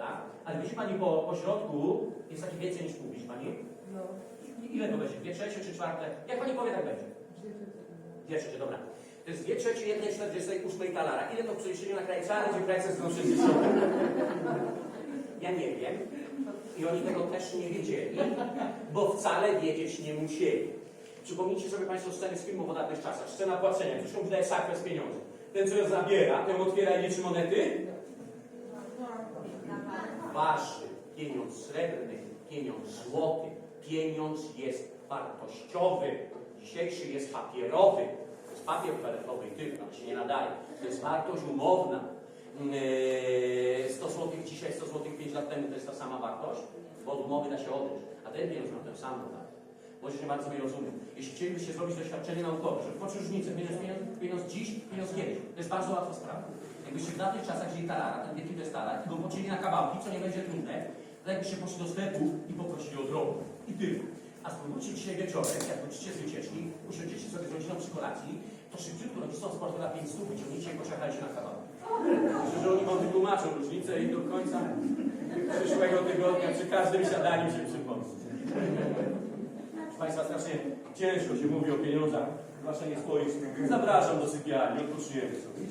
prawda? Ale widzi Pani po, po środku, jest taki więcej niż pół, widzi Pani? No, I- Ile to będzie? Dwie trzecie czy czwarte? Jak Pani powie, tak będzie. Dwie trzecie, dobra. To jest dwie trzecie jednej 48 talara. Ile to w przeliczeniu na kraj cały, gdzie kraj są 60? Ja nie wiem. I oni tego też nie wiedzieli, bo wcale wiedzieć nie musieli. Przypomnijcie sobie Państwo sceny z filmu w dawnych czasach. Scena płacenia. Ktoś komuś daje sakwę z pieniądze. Ten, co ją zabiera, ten otwiera i liczy monety. Waży pieniądz srebrny, pieniądz złoty. Pieniądz jest wartościowy. Dzisiejszy jest papierowy. To jest papier toaletowy i tylko, się nie nadaje. To jest wartość umowna. Yy, 100 zł dzisiaj, 100 zł 5 lat temu to jest ta sama wartość, bo od umowy da się odejść. A ten pieniądz ma tę samą wartość. Może nie bardzo mnie rozumiem. Jeśli chcielibyście zrobić doświadczenie naukowe, żeby poczuć różnicę pieniądz, pieniądz, pieniądz dziś, pieniądz kiedyś, to jest bardzo łatwa sprawa. Jakbyście w dawnych czasach wzięli talara, ten wielki to jest talar, i go pocięli na kawałki, co nie będzie trudne, to jakbyście poszli do sklepu i poprosili o drogę. I tyle. A spróbujcie dzisiaj wieczorem, jak wrócicie z wycieczki, usiądziecie sobie z rodziną przy kolacji, to szybciutko rodzicom z portfela 5 stóp wyciągnijcie i poczekajcie na kawałek. Myślę, że oni wam wytłumaczą różnicę i do końca przyszłego tygodnia przy każdym siadaniu się przypomni. Proszę Państwa, strasznie ciężko się mówi o pieniądzach, zwłaszcza nie swoich. Zapraszam do sypialni, odpoczniemy sobie.